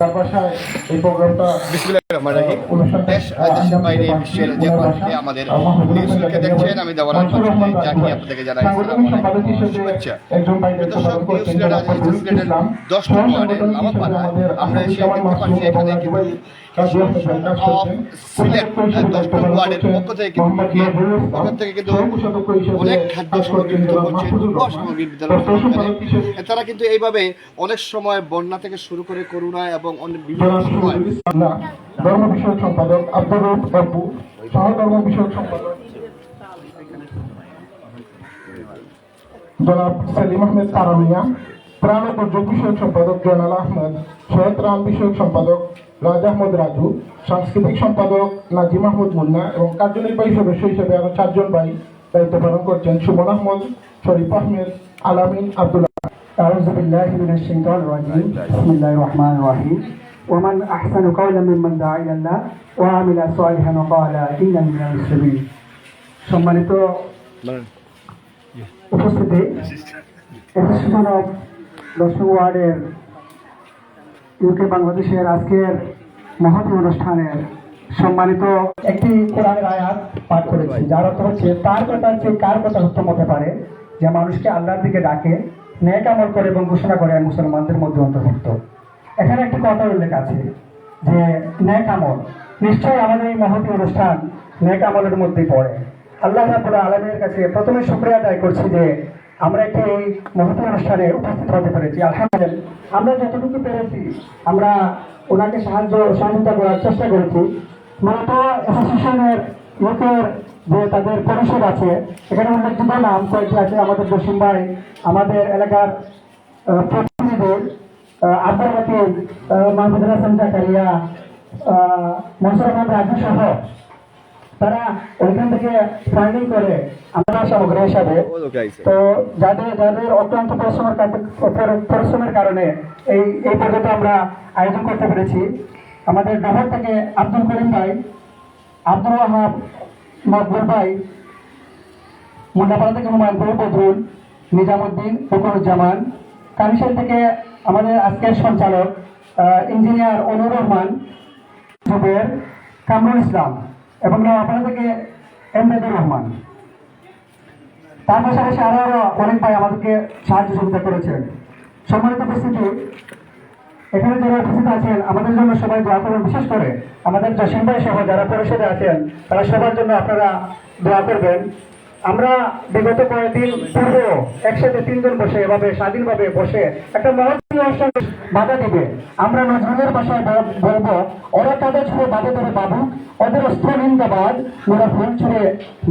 তার বাসায় এই প্রোগ্রামটা বিসমিল্লাহিররহমানিররহিম। অনুষ্ঠানটা পাচ্ছি এখানে কিন্তু পক্ষ থেকে কিন্তু থেকে কিন্তু অনেক খাদ্য হিসেবে তারা কিন্তু এইভাবে অনেক সময় বন্যা থেকে শুরু করে করোনা এবং অনেক বিভিন্ন সময় ধর্ম বিষয়ক সম্পাদক আব্দুল রুফ সহধর্ম বিষয়ক সম্পাদক জনাব সেলিম আহমেদ তারামিয়া ত্রাণ ও দুর্যোগ বিষয়ক সম্পাদক জয়নাল আহমেদ শহীদ ত্রাণ বিষয়ক সম্পাদক রাজ আহমদ রাজু, সাংস্কৃতিক সম্পাদক নাজিম আহমদ মুন্না এবং কার্যনির্বাহী সদস্য হিসেবে আরও চারজন ভাই দায়িত্ব পালন করছেন সুমন আহমদ, শরীফ আহমেদ, আলামিন আব্দুল্লাহ আউজুবিল্লাহ মিনাশ শাইতানির রাজিম। বিসমিল্লাহির রহমানির রহিম। ومن أحسن قولا ممن دعا إلى الله وعمل صالحا وقال إنني من المسلمين সম্মানিত উপস্থিতি এসোসিয়েশন অফ দশম ওয়ার্ডের ইউকে বাংলাদেশের আজকের মহতী অনুষ্ঠানের সম্মানিত একটি কোরআনের আয়াত পাঠ করেছি যার অর্থ হচ্ছে তার কথা চেয়ে কার কথা উত্তম হতে পারে যে মানুষকে আল্লাহর দিকে ডাকে ন্যাক আমল করে এবং ঘোষণা করে আমি মুসলমানদের মধ্যে অন্তর্ভুক্ত এখানে একটি কথা উল্লেখ আছে যে ন্যাক আমল নিশ্চয়ই আমাদের এই মহতী অনুষ্ঠান ন্যাক আমলের মধ্যেই পড়ে। আল্লাহ রাবুল আলমের কাছে প্রথমে শুক্রিয়া আদায় করছি যে আমরা একটি এই মহতী অনুষ্ঠানে উপস্থিত হতে পেরেছি। আলহামদুলিল্লাহ। আমরা যতটুকু পেরেছি আমরা ওনাকে সাহায্য সহযোগিতা করার চেষ্টা করেছি। মূলত অ্যাসোসিয়েশনের লোকের যে তাদের পরিষদ আছে এখানে উল্লেখযোগ্য নাম কয়েকটি আছে আমাদের জসিম ভাই আমাদের এলাকার আহ, মাহমুদুল হাসান জাকারিয়া রাজু সহ। তারা ওইখান থেকে ফান্ডিং করে। আমরা সামগ্রী হিসাবে তো যাদের যাদের অক্লান্ত পরিশ্রমের পরিশ্রমের কারণে এই এই পর্যন্ত আমরা আয়োজন করতে পেরেছি। আমাদের ডহর থেকে আব্দুল করিম ভাই আব্দুল ওয়াহাব মকবুল ভাই মুন্ডাপাড়া থেকে হুমায়ুন বদরুল নিজামুদ্দিন ফকরুজ্জামান কানিশাল থেকে আমাদের আজকের সঞ্চালক ইঞ্জিনিয়ার অনুর রহমান জুবের কামরুল ইসলাম এবং নওয়াপাড়া থেকে এমদাদুর রহমান। তার পাশাপাশি আরও আরও অনেক ভাই আমাদেরকে সাহায্য সহযোগিতা করেছেন। সম্মানিত উপস্থিতি, এখানে যারা উপস্থিত আছেন, আমাদের জন্য সবাই দোয়া করবেন, বিশেষ করে আমাদের জসিম ভাই সহ যারা পরিষদে আছেন, তারা সবার জন্য আপনারা দোয়া করবেন। আমরা বিগত কয়েকদিন পূর্ব একসাথে তিনজন বসে এভাবে স্বাধীনভাবে বসে একটা অনুষ্ঠান বাধা দিবে। আমরা নজরুলের ভাষায় বলব, ওরা তাদের ছুঁড়ে বাধা ধরে বাবু, ওদের অস্ত্র জিন্দাবাদ ওরা ফুল ছুঁড়ে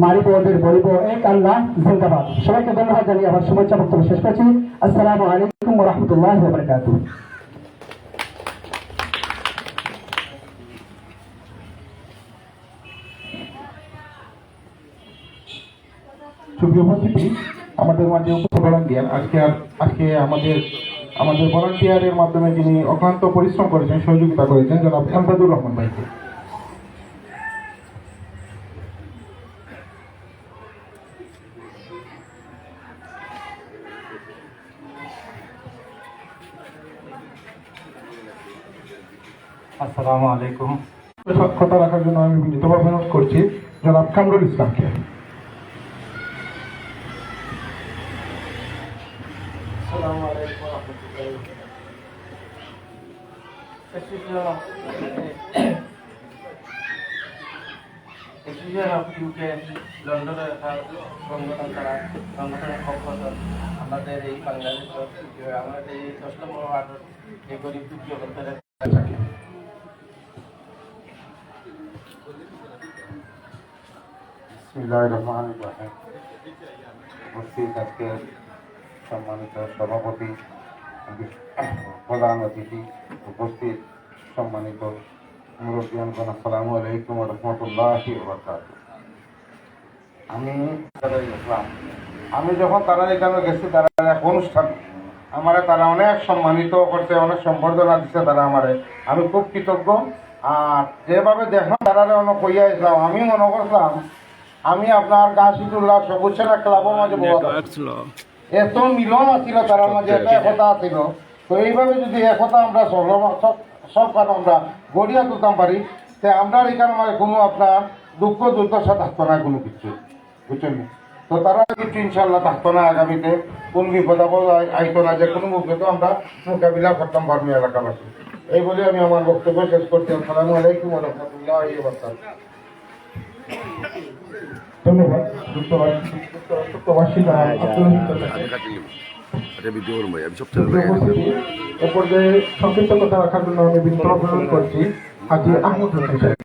মারিব, ওদের বলব এক আল্লাহ, জিন্দাবাদ। সবাইকে ধন্যবাদ জানিয়ে আমার শুভেচ্ছা বক্তব্য শেষ করছি। আসসালামু আলাইকুম রহমতুল্লাহ সুপ্রিয় উপস্থিতি আমাদের মাঝে উপস্থিত ভলান্টিয়ার আজকে আর- আজকে আমাদের আমাদের ভলান্টিয়ারের মাধ্যমে যিনি অক্লান্ত পরিশ্রম করেছেন সহযোগিতা করেছেন জনাব এমদাদুর রহমান ভাইকে। আসসালামু আলাইকুম। কথা রাখার জন্য আমি বিনীতভাবে অনুরোধ করছি জনাব কামরুল ইসলামকে এসোসিয়েশন অফ ইউকে লন্ডনের একটা সংগঠন তারা সংগঠনের পক্ষ থেকে আমাদের এই বাংলাদেশ আমাদের এই দশ নম্বর ওয়ার্ডের এই গরিব দুঃখী অঞ্চলের বিসমিল্লাহ রহমান রহিম। উপস্থিত আজকে সম্মানিত সভাপতি, প্রধান অতিথি, উপস্থিত সম্মানিত মুরব্বিয়ানগণ আসসালামু আলাইকুম রহমতুল্লাহ আমি গেছিলাম আমি যখন তারা এখানে গেছি তারা এক অনুষ্ঠান। আমারে তারা অনেক সম্মানিত করছে অনেক সম্বর্ধনা দিচ্ছে তারা আমারে। আমি খুব কৃতজ্ঞ। আর যেভাবে দেখলাম তারা অনেক কইয়া ইসলাম আমি মনে করলাম আমি আপনার গাছিদুল্লাহ সবুজ সেনা ক্লাবের মাঝে বলা এত মিলন আছিল তারা মাঝে এত একতা আছিল। তো এইভাবে যদি একতা আমরা সব সব কারণ আমরা গড়িয়া তুলতাম পারি তে আমরা এখানে মানে কোনো আপনার দুঃখ দুর্দশা থাকতো না কোনো কিছু। বুঝছেন? তো তারা কিছু ইনশাল্লাহ থাকতো না আগামীতে। কোন বিপদ আপদ আই- আইতো না যে কোনো মুখে তো আমরা মোকাবিলা করতাম ধর্মী এলাকাবাসী। এই বলে আমি আমার বক্তব্য শেষ করছি। আসসালামু আলাইকুম রহমতুল্লাহ ধন্যবাদ। উপস্থিতি এ পর্যায়ে সংক্ষিপ্ত কথা রাখার জন্য আমি বিনীত অনুরোধ করছি হাজি আহমদ হোসেন।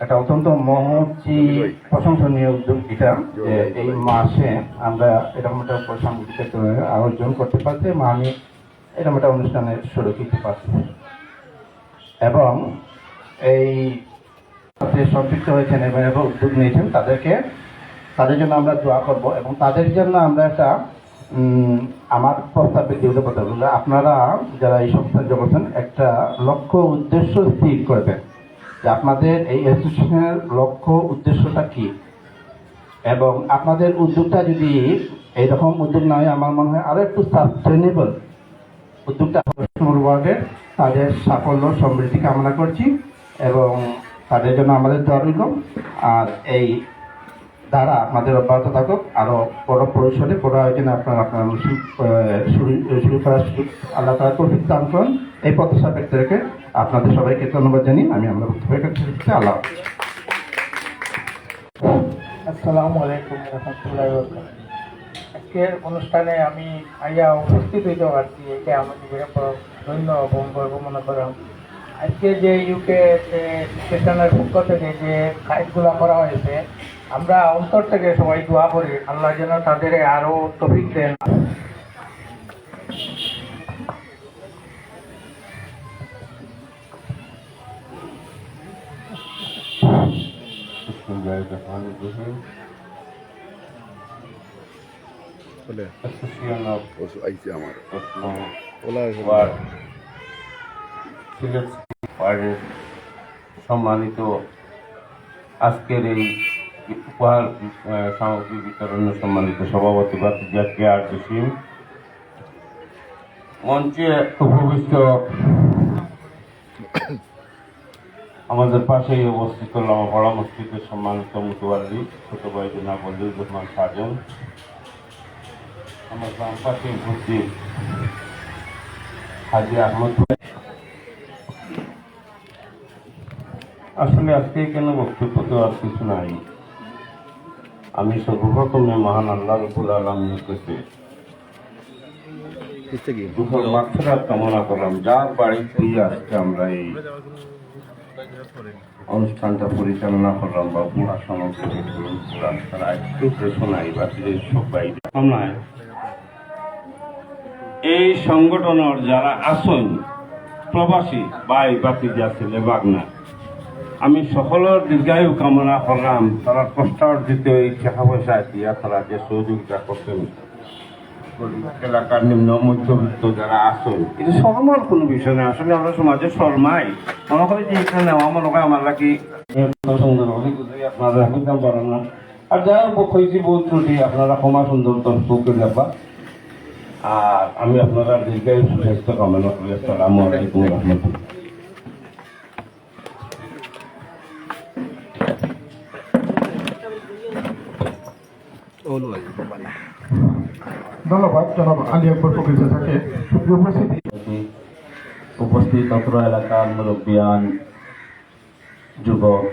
একটা অত্যন্ত মহৎি প্রশংসনীয় উদ্যোগ এটা যে এই মাসে আমরা এরকম একটা সাংগীতিক আয়োজন করতে পারছি এবং আমি এরকম একটা অনুষ্ঠানের সুরক্ষিত পাচ্ছি এবং এই সম্পৃক্ত হয়েছেন এবং উদ্যোগ নিয়েছেন তাদেরকে তাদের জন্য আমরা দোয়া করব এবং তাদের জন্য আমরা একটা আমার প্রস্তাব ব্যক্তিগত কথা বললে আপনারা যারা এই সংস্থায় যোগ একটা লক্ষ্য উদ্দেশ্য স্থির করবেন। যে আপনাদের এই অ্যাসোসিয়েশনের লক্ষ্য উদ্দেশ্যটা কি? এবং আপনাদের উদ্যোগটা যদি এইরকম উদ্যোগ না হয় আমার মনে হয় আরও একটু সাস্টেনেবল উদ্যোগটা ওয়ার্ডের তাদের সাফল্য সমৃদ্ধি কামনা করছি এবং তাদের জন্য আমাদের দোয়া আর এই দ্বারা আপনাদের অব্যাহত থাকুক। আরও বড় পরিসরে বড় আয়োজনে আপনার আপনার অনুষ্ঠান, শুরু করার সুযোগ আল্লাহ তালা করেন। এই প্রত্যাশা ব্যক্ত রেখে আপনাদের সবাইকে ধন্যবাদ জানিয়ে আমি আমার বক্তব্য এখানে শেষ করছি। আল্লাহ আসসালামু আলাইকুম রহমতুল্লাহ আজকের অনুষ্ঠানে আমি আইয়া উপস্থিত হইতে পারছি, এটা আমাদের বড় ধন্য এবং গর্ব মনে করাম আজকে যে ইউকে স্টেশনের পক্ষ থেকে যে কাজগুলো করা হয়েছে, আমরা অন্তর থেকে সবাই দোয়া করি, আল্লাহ যেন তাদের আরও তফিক দেন। সম্মানিত আজকের এই উপহার সামগ্রী বিতরণের সম্মানিত সভাপতি বাতিজাকে আর জসিম। মঞ্চে উপবিষ্ট আমাদের পাশেই অবস্থিত লামাপাড়া মসজিদের সম্মানিত মুতুয়াল্লি ছোট ভাই জনাব বলিউর রহমান সাজন। আমার বাম পাশে উপস্থিত হাজি আহমদ ভাই। আসলে আজকে কেন বক্তব্য তো আর কিছু নাই? আমি সর্বপ্রথমে মহান আল্লাহ রবুল আলমীর কাছে মাত্রা কামনা করলাম যার বাড়িতেই আজকে আমরা এই অনুষ্ঠানটা পরিচালনা করলাম বা সবাই। নয় এই সংগঠনের যারা আসন প্রবাসী বাই বাতি যা ছেলে বাগনা। আমি সকলের দীর্ঘায়ু কামনা করলাম, তারা কষ্ট অর্জিত এই টাকা পয়সা দিয়া তারা যে সহযোগিতা করতেন এলাকার নিম্ন মধ্যবিত্ত যারা আসন এটা শর্মার কোনো বিষয় না। আসলে আমরা সমাজে শর্মাই। মনে করি যে এখানে নেওয়া মনে হয় আমার লাগি সুন্দর আপনারা বুঝতাম পারেন না। আর যারা হয়েছি বহু ত্রুটি, আপনারা ক্ষমা সুন্দর তর্ক যাবা আর আমি আপনারা দীর্ঘায়ু সুস্বাস্থ্য কামনা করি। আসসালামু আলাইকুম রহমতুল্লাহ। ওলো ভাই ধন্যবাদ, জনাব আলী আকবর সুপ্রিয় উপস্থিতি। উপস্থিত এলাকার মুরব্বিয়ান, যুবক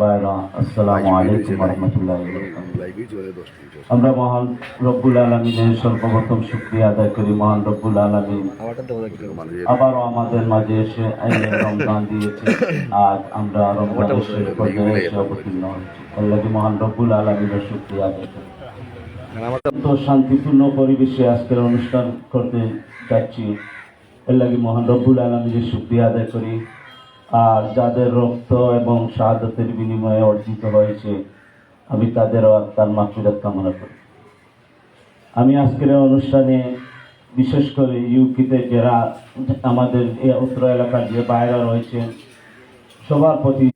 ভাইরা আসসালামু আলাইকুম রহমতুল্লাহ আমরা মহান রব্বুল আলমিনের সর্বপ্রথম শুক্রিয়া আদায় করি, মহান রব্বুল আলমিন। মানে আবারও আমাদের মাঝে এসে রমজান দিয়েছে। আজ আমরা পর্যায়ে এসে অবতীর্ণ হয়েছি। আল্লাহ মহান রব্বুল আলমিনের শুক্রিয়া আদায় করি। অত্যন্ত শান্তিপূর্ণ পরিবেশে আজকের অনুষ্ঠান করতে যাচ্ছি। এর লাগে মহান রব্বুল আলমীর শুক্রিয়া আদায় করি। আর যাদের রক্ত এবং শাহাদতের বিনিময়ে অর্জিত হয়েছে আমি তাদেরও তার মাফিরত কামনা করি। আমি আজকের অনুষ্ঠানে বিশেষ করে ইউপিতে যারা আমাদের এই উত্তর এলাকার যে বাইরা রয়েছেন সবার প্রতি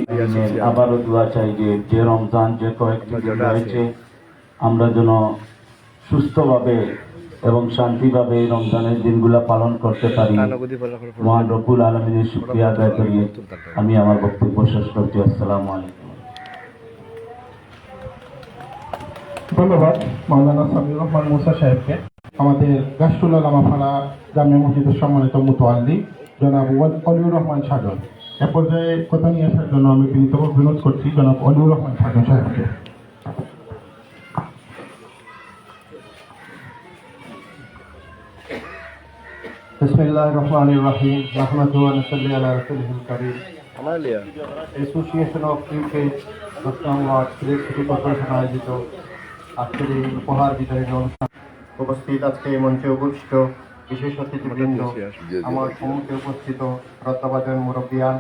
আবারও দোয়া চাই যে যে রমজান যে কয়েকটি দিন রয়েছে আমরা যেন সুস্থভাবে এবং শান্তিভাবে এই রমজানের দিনগুলো পালন করতে পারি। মহান রব্বুল আলমিনের শুক্রিয়া আদায় করি আমি আমার বক্তব্য শেষ করছি। আসসালামু আলাইকুম। ধন্যবাদ মাওলানা সামিউর রহমান মুসা সাহেবকে। আমাদের গাছটুলা লামাফাড়া জামিয়া মসজিদের সম্মানিত মুতোয়াল্লি, জনাব অলিউর রহমান এ পর্যায়ে কথা নিয়ে আসার জন্য আমি বিনীতভাবে বিনোদ করছি জনাব অলিউর রহমান সাহেবকে। Rahman association of cricket city corporation আয়োজিত আজকের এই উপহার বিতরণী অনুষ্ঠান উপস্থিত আজকে এই মঞ্চে উপবিষ্ট বিশেষ অতিথিবৃন্দ আমার সম্মুখে উপস্থিত প্রত্যাবাদন মুরব্বিয়ান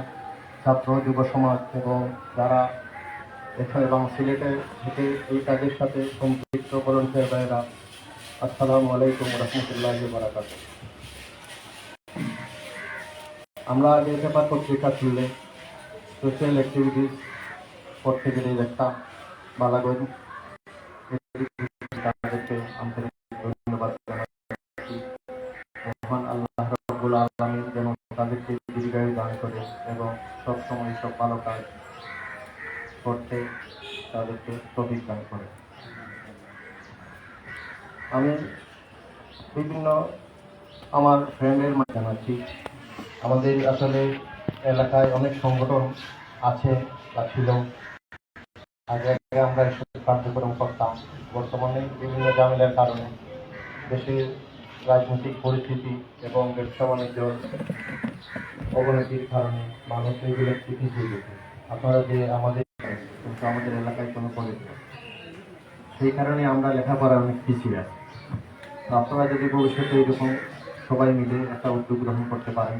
ছাত্র যুব সমাজ এবং যারা এখানে এবং সিলেটে থেকে এই কাজের সাথে সম্পৃক্ত করণ ভাইয়েরা আসসালামু আলাইকুম রহমতুল্লাহ বারাকাতুহ। আমরা আগে পেপার পত্রিকা খুললে সোশ্যাল অ্যাক্টিভিটিস করতে গেলে একটা বালাগঞ্জ তাদেরকে আল্লাহ তাদেরকে দান করে এবং সবসময় সব ভালো কাজ তাদেরকে দান করে। আমি বিভিন্ন আমার ফ্রেন্ডের জানাচ্ছি আমাদের আসলে এলাকায় অনেক সংগঠন আছে বা ছিল। আগে আগে আমরা একসাথে কার্যক্রম করতাম। বর্তমানে বিভিন্ন ঝামেলার কারণে দেশের রাজনৈতিক পরিস্থিতি এবং ব্যবসা বাণিজ্য অবনতির কারণে মানুষ এগুলো পিছিয়ে গেছে। আপনারা যে আমাদের, কিন্তু আমাদের এলাকায় কোনো করে সেই কারণে আমরা লেখাপড়া অনেক পিছিয়ে আছি। আপনারা যদি ভবিষ্যতে এরকম সবাই মিলে একটা উদ্যোগ গ্রহণ করতে পারেন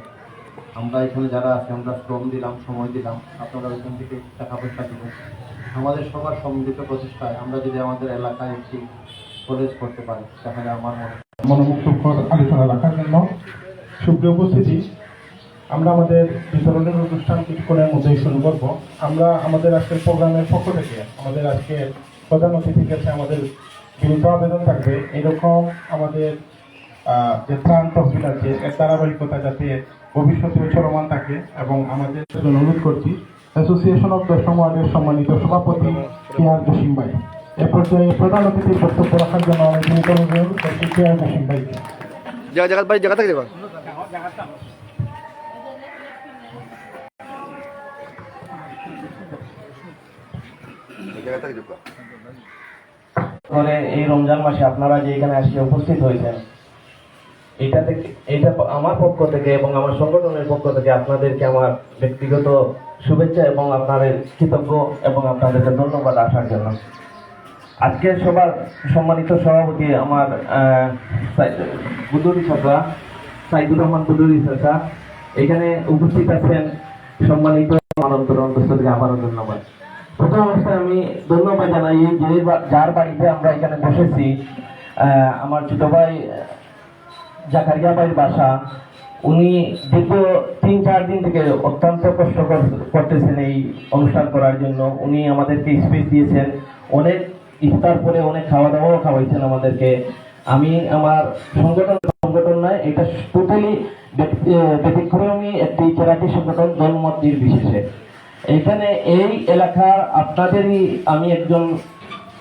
আমরা এখানে যারা আছি, আমরা শ্রম দিলাম, সময় দিলাম, আপনারা ওইখান থেকে টাকা পয়সা দেবেন আমাদের সবার সম্মিলিত প্রচেষ্টায় আমরা যদি আমাদের এলাকায় একটি কলেজ করতে পারি, তাহলে আমার মনে আলোচনা রাখার জন্য সুপ্রিয় উপস্থিতি, আমরা আমাদের বিতরণের অনুষ্ঠান কিছুক্ষণের মধ্যেই শুরু করব। আমরা আমাদের আজকের প্রোগ্রামের পক্ষ থেকে, আমাদের আজকে প্রধান অতিথির কাছে আমাদের বিনীত আবেদন থাকবে। এরকম আমাদের যে ত্রাণ তহবিল আছে এর ধারাবাহিকতা যাতে ভবিষ্যতে চলমান থাকে এবং আমাদের জন্য অনুরোধ করছি অ্যাসোসিয়েশন অফ দশম ওয়ার্ডের সম্মানিত সভাপতি কেয়ার জসিম ভাই। এ পর্যায়ে প্রধান অতিথির বক্তব্য রাখার জন্য আমি অনুরোধ করছি জসিম ভাইকে। জায়গা জায়গা থেকে করে এই রমজান মাসে আপনারা যে এখানে আসে উপস্থিত হয়েছেন এটা থেকে, এটা আমার পক্ষ থেকে এবং আমার সংগঠনের পক্ষ থেকে আপনাদেরকে আমার ব্যক্তিগত শুভেচ্ছা এবং আপনাদের কৃতজ্ঞ এবং আপনাদেরকে ধন্যবাদ আসার জন্য। আজকে সবার সম্মানিত সভাপতি আমার বুদুরি চাচা, সাইদুর রহমান বুদুরি চাচা। এখানে উপস্থিত আছেন সম্মানিত অনন্তর অন্তস্থ থেকে ধন্যবাদ। প্রথম অবস্থায় আমি ধন্যবাদ জানাই যে যার বাড়িতে আমরা এখানে বসেছি। আমার ছোট ভাই জাকারিয়া ভাইয়ের বাসা, উনি দীর্ঘ তিন, চার দিন থেকে অত্যন্ত কষ্ট করতেছেন এই অনুষ্ঠান করার জন্য। উনি আমাদেরকে স্পেস দিয়েছেন। অনেক ইফতার পরে অনেক খাওয়া দাওয়াও খাওয়াইছেন আমাদেরকে। আমি আমার সংগঠন সংগঠন নয়, এটা টোটালি ব্যতিক্রমী একটি চ্যারিটি সংগঠন দলমত নির্বিশেষে এখানে এই এলাকার আপনাদেরই, আমি একজন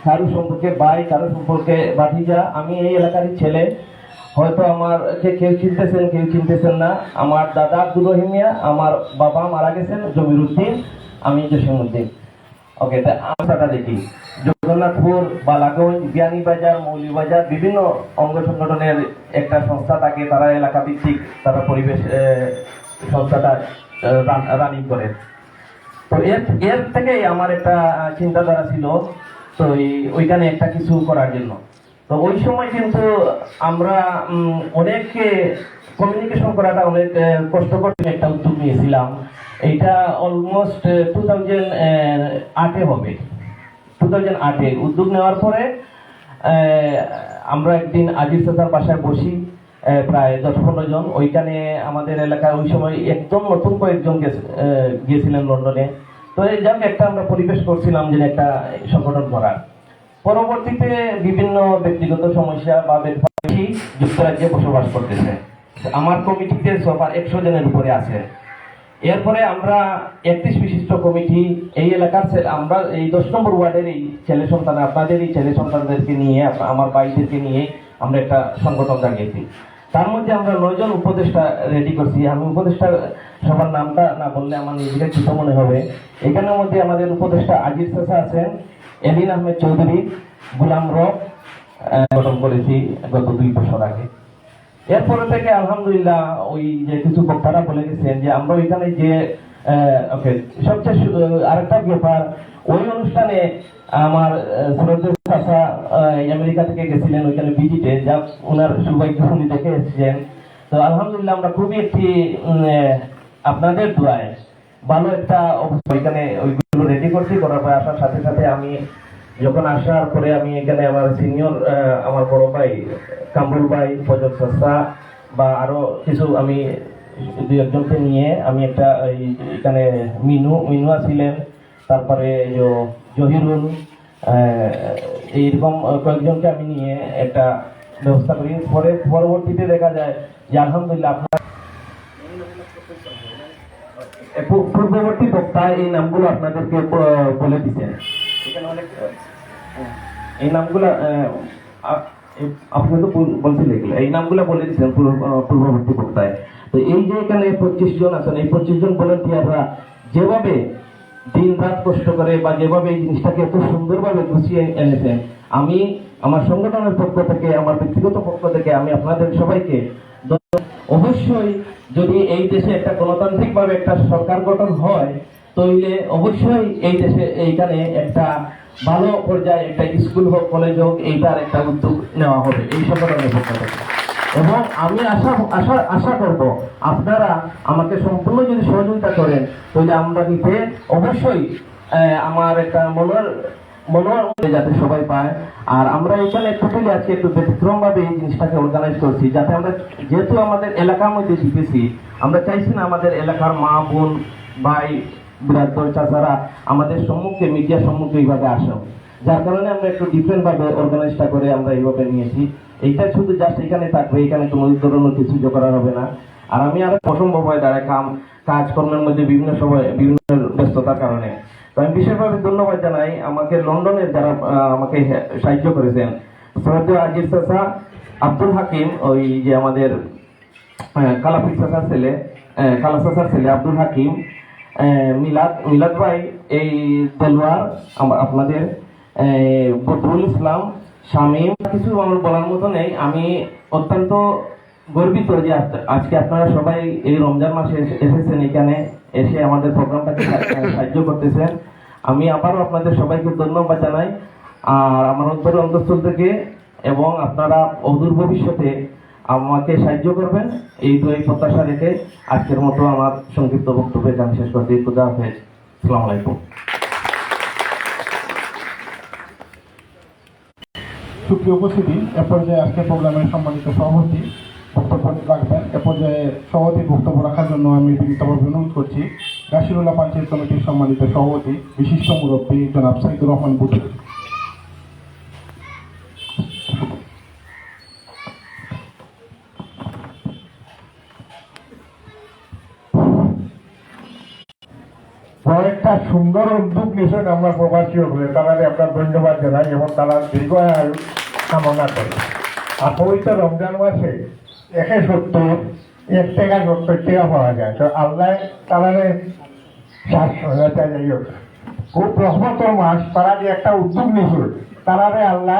কারও সম্পর্কে, ভাই কারও সম্পর্কে ভাতিজা আমি এই এলাকারই ছেলে। হয়তো আমার কে কেউ চিনতেছেন কেউ চিনতেছেন না। আমার দাদা আব্দুল রহিমিয়া আমার বাবা মারা গেছেন, জমির উদ্দিন, আমি জসিমুদ্দিন ওকে তা আমরা দেখি। জগন্নাথপুর বালাগঞ্জ বিয়ানীবাজার মৌলিবাজার বিভিন্ন অঙ্গ সংগঠনের একটা সংস্থা থাকে, তারা এলাকা ভিত্তিক, তারা পরিবেশ সংস্থাটা রানিং করে। তো এর এর থেকেই আমার একটা চিন্তাধারা ছিল। তো ওইখানে একটা কিছু করার জন্য। তো ওই সময় কিন্তু আমরা উম, অনেক কমিউনিকেশন করাটা অনেক কষ্টকর একটা উদ্যোগ নিয়েছিলাম। এইটা অলমোস্ট টু থাউজেন্ড আটে হবে। টু থাউজেন্ড আটে। উদ্যোগ নেওয়ার পরে আমরা একদিন আজিজ চাচার বাসায় বসি প্রায় দশ পনেরো জন। ওইখানে আমাদের এলাকায় ওই সময় একদম নতুন কয়েকজন গিয়েছিলেন লন্ডনে। তো এই যাক একটা আমরা পরিবেশ করছিলাম যে একটা সংগঠন করার। পরবর্তীতে বিভিন্ন ব্যক্তিগত সমস্যা বা ব্যক্তি যুক্তরাজ্যে বসবাস করতেছে। আমার কমিটিতে সবার একশো জনের উপরে আছে। এরপরে আমরা একত্রিশ বিশিষ্ট কমিটি, এই এলাকার আমরা এই দশ নম্বর ওয়ার্ডের এই ছেলে সন্তান আপনাদের এই ছেলে সন্তানদেরকে নিয়ে আমার ভাইদেরকে নিয়ে আমরা একটা সংগঠন জাগিয়েছি। তার মধ্যে আমরা নয়জন উপদেষ্টা রেডি করছি। আমি উপদেষ্টা সবার নামটা না বললে আমার নিজেকে ছোট মনে হবে। এখানের মধ্যে আমাদের উপদেষ্টা আজিজ চাষা আছেন। এলিন আহমেদ চৌধুরী গুলাম রক গঠন করেছি গত দুই বছর আগে। এরপরে থেকে আলহামদুলিল্লাহ ওই যে কিছু বক্তারা বলে গেছেন যে আমরা ওইখানে যে ওকে, সবচেয়ে আরেকটা ব্যাপার, ওই অনুষ্ঠানে আমার আমেরিকা থেকে গেছিলেন ওইখানে ভিজিটে, যা ওনার সৌভাগ্য উনি দেখে এসেছেন। তো আলহামদুলিল্লাহ আমরা খুবই একটি আপনাদের দোয়ায় ভালো একটা অবস্থা। এখানে ওইগুলো রেডি করছি, করার পরে আসার সাথে সাথে আমি যখন আসার পরে আমি এখানে আমার সিনিয়র আমার বড় ভাই, কামরুল ভাই, ফজল সস্তা বা আরও কিছু আমি দুই একজনকে নিয়ে আমি একটা এখানে মিনু মিনু ছিলেন তারপরে জহিরুল এইরকম কয়েকজনকে আমি নিয়ে একটা ব্যবস্থা করি। পরে পরবর্তীতে দেখা যায় যে আলহামদুলিল্লাহ আপনার পূর্ববর্তী বক্তা এই নামগুলো আপনাদেরকে বলে দিচ্ছেন এখানে অনেক এই নামগুলো আপনি তো বল- বলছিলেন এগুলো। এই নামগুলো বলে দিচ্ছেন পূর্ব- পূর্ববর্তী বক্তায় তো এই যে এখানে পঁচিশ জন আছেন, এই পঁচিশ জন ভলেন্টিয়াররা যেভাবে দিন রাত কষ্ট করে বা যেভাবে এই জিনিসটাকে এত সুন্দরভাবে গুছিয়ে এনেছেন, আমি আমার সংগঠনের পক্ষ থেকে, আমার ব্যক্তিগত পক্ষ থেকে আমি আপনাদের সবাইকে অবশ্যই যদি এই দেশে একটা গণতান্ত্রিক ভাবে একটা সরকার গঠন হয়, তাইলে অবশ্যই এই দেশে এইখানে একটা ভালো পর্যায়ে একটা স্কুল হোক, কলেজ হোক, এইটার একটা উদ্যোগ নেওয়া হবে। এই সংগঠনের পক্ষ থেকে এবং আমি আশা আশা আশা করব আপনারা আমাকে সম্পূর্ণ যদি সহযোগিতা করেন তাহলে আমরা নিতে অবশ্যই আমার একটা মনের যাতে সবাই পায়। আর আমরা এখানে টোটালি আজকে একটু ব্যতিক্রম ভাবে এই জিনিসটাকে অর্গানাইজ করছি, যাতে আমরা যেহেতু আমাদের এলাকার মধ্যে জিতেছি আমরা চাইছি না আমাদের এলাকার মা, বোন, ভাই বিরাটর চাচারা আমাদের সম্মুখে মিডিয়ার সম্মুখে এইভাবে আসো যার কারণে আমরা একটু ডিফারেন্ট ভাবে অর্গানাইজটা করে আমরা এইভাবে নিয়েছি। এইটা শুধু জাস্ট এখানে থাকবে, এখানে কোনো ধরনের কিছু করা হবে না। আর আমি আরও অসম্ভব হয় দাঁড়ায় কাম, কাজকর্মের মধ্যে বিভিন্ন সময়, বিভিন্ন ব্যস্ততার কারণে। আমি বিশেষভাবে ধন্যবাদ জানাই। আমাকে লন্ডনের যারা আমাকে সাহায্য করেছেন শ্রদ্ধেয় আজিজ চাচা, আব্দুল হাকিম, ওই যে আমাদের কালাফি চাচার ছেলে কালা চাচার ছেলে আব্দুল হাকিম মিলাদ মিলাদ ভাই, এই দেলওয়ার আপনাদের বদরুল ইসলাম, শামীম, কিছু আমার বলার মতো নেই। আমি অত্যন্ত গর্বিত যে আজকে আপনারা সবাই এই রমজান মাসে এসেছেন এখানে, এসে আমাদের প্রোগ্রামটাকে সাহায্য করতেছেন। আমি আবারও আপনাদের সবাইকে ধন্যবাদ জানাই, আর আমার অন্তর অন্তঃস্থল থেকে, এবং আপনারা অদূর ভবিষ্যতে আমাকে সাহায্য করবেন এই দুই প্রত্যাশা রেখে আজকের মতো আমার সংক্ষিপ্ত বক্তব্য আমি শেষ করছি। খুদা হাফেজ। আসসালামু আলাইকুম। সুপ্রিয় উপস্থিতি, এ পর্যায়ে আজকে প্রোগ্রামের সম্মানিত সভাপতি বক্তব্য রাখবেন। এ পর্যায়ে সভাপতির বক্তব্য রাখার জন্য আমি বিনীতভাবে অনুরোধ করছি। গাছিরুল্লাহ পঞ্চায়েত কমিটির সম্মানিত সভাপতি, বিশিষ্ট মুরব্বী জনাব সাইদুর রহমান বুটু। কয়েকটা সুন্দর উদ্যোগ নিয়েছেন আমরা প্রবাসী হলে তারা আপনার ধন্যবাদ জানাই এবং তারা দীর্ঘ আয়ু কামনা করি আর পবিত্র রমজান মাসে একে সত্তর এক টাকা সত্তর টাকা পাওয়া যায়? তো আল্লাহ তাহলে যাই হোক। খুব রহমত মাস তারা যে একটা উদ্যোগ নিয়েছিল, তারারে আল্লাহ